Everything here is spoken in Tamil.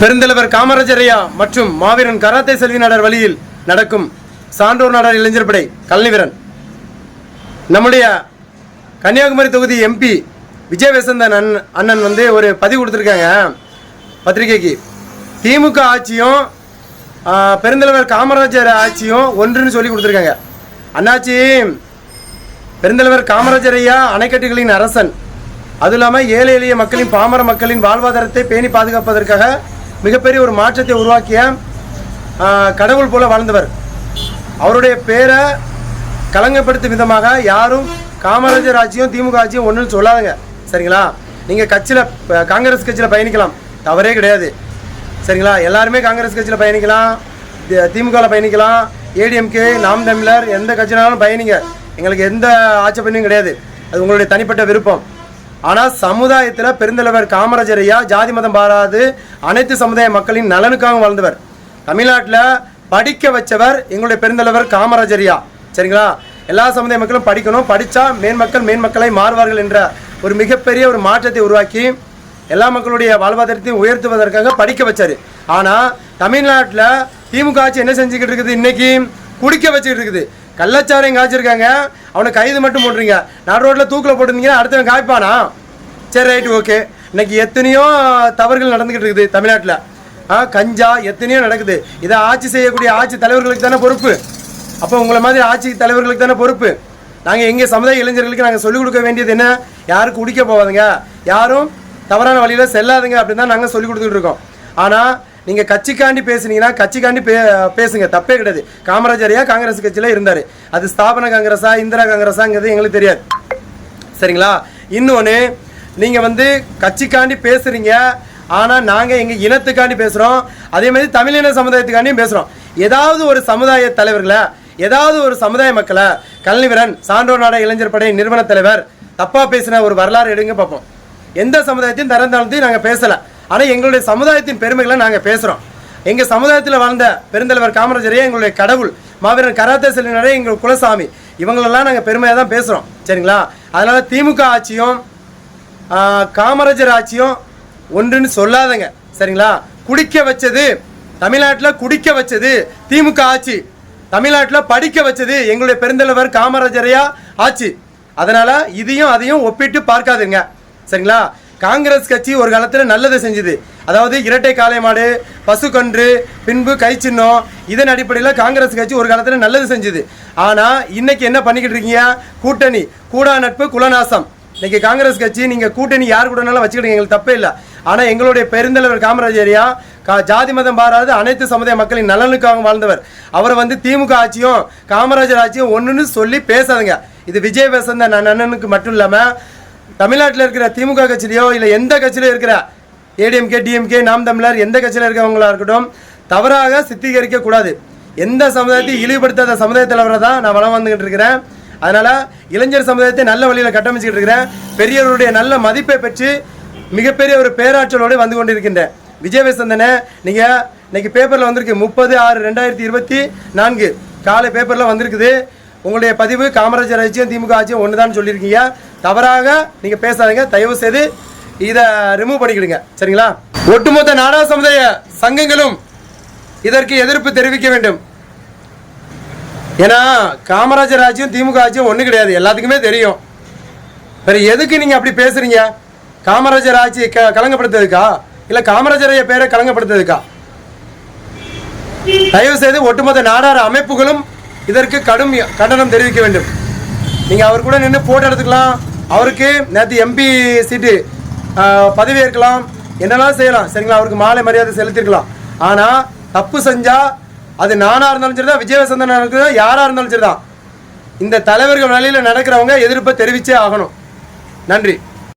பெருந்தலைவர் காமராஜரையா மற்றும் மாவீரன் கராத்தே செல்வி நடர் வழியில் நடக்கும் சான்றோர் நாடர் இளைஞர் படை கல்னிவீரன் நம்முடைய கன்னியாகுமரி தொகுதி எம்பி விஜயவசந்தன் அண்ணன் அண்ணன் வந்து ஒரு பதிவு கொடுத்துருக்காங்க பத்திரிகைக்கு. திமுக ஆட்சியும் பெருந்தலைவர் காமராஜர் ஆட்சியும் ஒன்றுன்னு சொல்லி கொடுத்துருக்காங்க. அண்ணாச்சி பெருந்தலைவர் காமராஜர் ஐயா அணைக்கட்டுகளின் அரசன். அதுவும் இல்லாமல் ஏழை எளிய மக்களின் பாமர மக்களின் வாழ்வாதாரத்தை பேணி பாதுகாப்பதற்காக மிகப்பெரிய ஒரு மாற்றத்தை உருவாக்கிய கடவுள் போல வாழ்ந்தவர். அவருடைய பேரை கலங்கப்படுத்தும் விதமாக யாரும் காமராஜர் ஆட்சியும் திமுக ஆட்சியும் ஒன்றுன்னு சொல்லாதுங்க. சரிங்களா? நீங்கள் கட்சியில் காங்கிரஸ் கட்சியில் பயணிக்கலாம். தவறே கிடையாது. சரிங்களா? எல்லாருமே காங்கிரஸ் கட்சியில் பயணிக்கலாம். திமுகவில் பயணிக்கலாம். ஏடிஎம்கே நாம் தமிழர் எந்த கட்சினாலும் பயணிங்க. எங்களுக்கு எந்த ஆட்சேபனையும் கிடையாது. அது உங்களுடைய தனிப்பட்ட விருப்பம். ஆனால் சமுதாயத்தில் பெருந்தலைவர் காமராஜர் ஐயா ஜாதி மதம் பாராது அனைத்து சமுதாய மக்களின் நலனுக்காக வாழ்ந்தவர். தமிழ்நாட்டில் படிக்க வச்சவர் எங்களுடைய பெருந்தலைவர் காமராஜர் ஐயா சரிங்களா? எல்லா சமுதாய மக்களும் படிக்கணும். படித்தா மேன்மக்கள் மேன்மக்களை மாறுவார்கள் என்ற ஒரு மிகப்பெரிய ஒரு மாற்றத்தை உருவாக்கி எல்லா மக்களுடைய வாழ்வாதாரத்தையும் உயர்த்துவதற்காக படிக்க வச்சார். ஆனால் தமிழ்நாட்டில் திமுக ஆட்சி என்ன செஞ்சுக்கிட்டு இருக்குது இன்றைக்கி குடிக்க வச்சுக்கிட்டு இருக்குது. கள்ளச்சாரையும் காய்ச்சிருக்காங்க. அவனை கைது மட்டும் போடுறீங்க நான் ரோட்டில் தூக்கில் போட்டிருந்தீங்கன்னா அடுத்தவன் காய்ப்பானா? சரி ரைட்டு ஓகே இன்னைக்கு எத்தனையோ தவறுகள் நடந்துக்கிட்டு இருக்குது தமிழ்நாட்டில். ஆ கஞ்சா எத்தனையோ நடக்குது. இதை ஆட்சி செய்யக்கூடிய ஆட்சி தலைவர்களுக்கு தானே பொறுப்பு? அப்போ உங்களை மாதிரி ஆட்சி தலைவர்களுக்கு தானே பொறுப்பு? நாங்கள் எங்கள் சமுதாய இளைஞர்களுக்கு நாங்கள் சொல்லிக் கொடுக்க வேண்டியது என்ன? யாரும் குடிக்க போவாதுங்க யாரும் தவறான வழியில் செல்லாதுங்க அப்படின்னு தான் நாங்கள் சொல்லிக் கொடுத்துட்டு இருக்கோம். ஆனால் நீங்கள் கட்சிக்காண்டி பேசுனீங்கன்னா கட்சிக்காண்டி பே பேசுங்க. தப்பே கிடையாது. காமராஜரையா காங்கிரஸ் கட்சியில் இருந்தார்? அது ஸ்தாபன காங்கிரஸா இந்திரா காங்கிரஸாங்கிறது எங்களுக்கு தெரியாது. சரிங்களா? இன்னொன்று நீங்கள் வந்து கட்சிக்காண்டி பேசுகிறீங்க ஆனால் நாங்கள் எங்கள் இனத்துக்காண்டி பேசுகிறோம் அதே மாதிரி தமிழின சமுதாயத்துக்காண்டியும் பேசுகிறோம் ஏதாவது ஒரு சமுதாய தலைவர்களை ஏதாவது ஒரு சமுதாய மக்களை கல்விவரன் சான்றோர் நாட இளைஞர் படை நிறுவன தலைவர் தப்பாக பேசின ஒரு வரலாறு எடுங்க பார்ப்போம். எந்த சமுதாயத்தையும் தரந்தாலத்தையும் நாங்கள் பேசலை. ஆனால் எங்களுடைய சமுதாயத்தின் பெருமைகளை நாங்கள் பேசுகிறோம் எங்கள் சமுதாயத்தில் வாழ்ந்த பெருந்தலைவர் காமராஜரே எங்களுடைய கடவுள் மாவீரன் கராத்தே செல்வினரே எங்கள் குலசாமி. இவங்களெல்லாம் நாங்கள் பெருமையாக தான் பேசுகிறோம் சரிங்களா? அதனால் திமுக ஆட்சியும் காமராஜர் ஆட்சியும் ஒன்றுன்னு சொல்லாதங்க சரிங்களா? குடிக்க வச்சது தமிழ்நாட்டில் குடிக்க வச்சது திமுக ஆட்சி. தமிழ்நாட்டில் படிக்க வச்சது எங்களுடைய பெருந்தலைவர் காமராஜரையா ஆட்சி. அதனால் இதையும் அதையும் ஒப்பிட்டு பார்க்காதுங்க சரிங்களா? காங்கிரஸ் கட்சி ஒரு காலத்தில் நல்லதை செஞ்சுது. அதாவது இரட்டை காளை மாடு பசுக்கன்று பின்பு கை சின்னம் இதன் அடிப்படையில் காங்கிரஸ் கட்சி ஒரு காலத்தில் நல்லது செஞ்சுது. ஆனால் இன்னைக்கு என்ன பண்ணிக்கிட்டு இருக்கீங்க? கூட்டணி கூடா நட்பு குலநாசம். இன்னைக்கு காங்கிரஸ் கட்சி நீங்கள் கூட்டணி யார் கூடனாலும் வச்சுக்கிட்டு எங்களுக்கு தப்பே இல்லை. ஆனால் எங்களுடைய பெருந்தலைவர் காமராஜரியா கா ஜாதி மதம் பாராது அனைத்து சமுதாய மக்களின் நலனுக்காக வாழ்ந்தவர். அவரை வந்து திமுக ஆட்சியும் காமராஜர் ஆட்சியும் ஒன்றுன்னு சொல்லி பேசாதுங்க. இது விஜய் வசந்த அண்ணனுக்கு மட்டும் இல்லாமல் தமிழ்நாட்டில் இருக்கிற திமுக கட்சியிலையோ இல்லை எந்த கட்சியிலையோ இருக்கிற ஏடிஎம்கே டிஎம்கே நாம் தமிழர் எந்த கட்சியில் இருக்கிறவங்களா இருக்கட்டும் தவறாக சித்திகரிக்கக்கூடாது எந்த சமுதாயத்தையும் இழிவுபடுத்தாத சமுதாய தலைவரை தான் நான் வளம் வந்துகிட்டு இருக்கிறேன். அதனால இளைஞர் சமுதாயத்தை நல்ல வழியில் கட்டமைச்சுக்கிட்டு இருக்கிறேன் பெரியவருடைய நல்ல மதிப்பை பெற்று மிகப்பெரிய ஒரு பேராற்றலோடு வந்து கொண்டிருக்கின்றேன் விஜய் வசந்தனை நீங்கள் இன்னைக்கு பேப்பரில் வந்திருக்கு. முப்பது ஆறு ரெண்டாயிரத்தி இருபத்தி நான்கு. காலை பேப்பரில் வந்திருக்குது. உங்களுடைய பதிவு காமராஜர் ஆட்சியும் திமுக ஆட்சியும் ஒன்று தான் சொல்லியிருக்கீங்க. தவறாக நீங்கள் பேசாதீங்க. தயவு செய்து இதை ரிமூவ் பண்ணிக்கிடுங்க. சரிங்களா? ஒட்டுமொத்த நாடா சமுதாய சங்கங்களும் இதற்கு எதிர்ப்பு தெரிவிக்க வேண்டும். ஏன்னா காமராஜர் ஆட்சியும் திமுக ஆட்சியும் ஒன்றும் கிடையாது. எல்லாத்துக்குமே தெரியும். வேறு எதுக்கு நீங்கள் அப்படி பேசுகிறீங்க காமராஜர் ஆட்சி க கலங்கப்படுத்துறதுக்கா? இல்லை காமராஜரைய பேரை கலங்கப்படுத்துறதுக்கா? தயவு செய்து ஒட்டுமொத்த நாடார அமைப்புகளும் இதற்கு கடும் கண்டனம் தெரிவிக்க வேண்டும். நீங்கள் அவர் கூட நின்று போட்டோ எடுத்துக்கலாம். அவருக்கு நேற்று எம்பி சீட்டு பதவியேற்கலாம். பதவி ஏற்கலாம் என்னெல்லாம் செய்யலாம்? சரிங்களா? அவருக்கு மாலை மரியாதை செலுத்திருக்கலாம் ஆனால் தப்பு செஞ்சால் அது நானாக இருந்தாலும் சரி தான் விஜயவசந்தனாக இருக்கிறதா யாராக இருந்தாலும் சரி தான் இந்த தலைவர்கள் வழியில் நடக்கிறவங்க எதிர்ப்பை தெரிவிச்சே ஆகணும். நன்றி.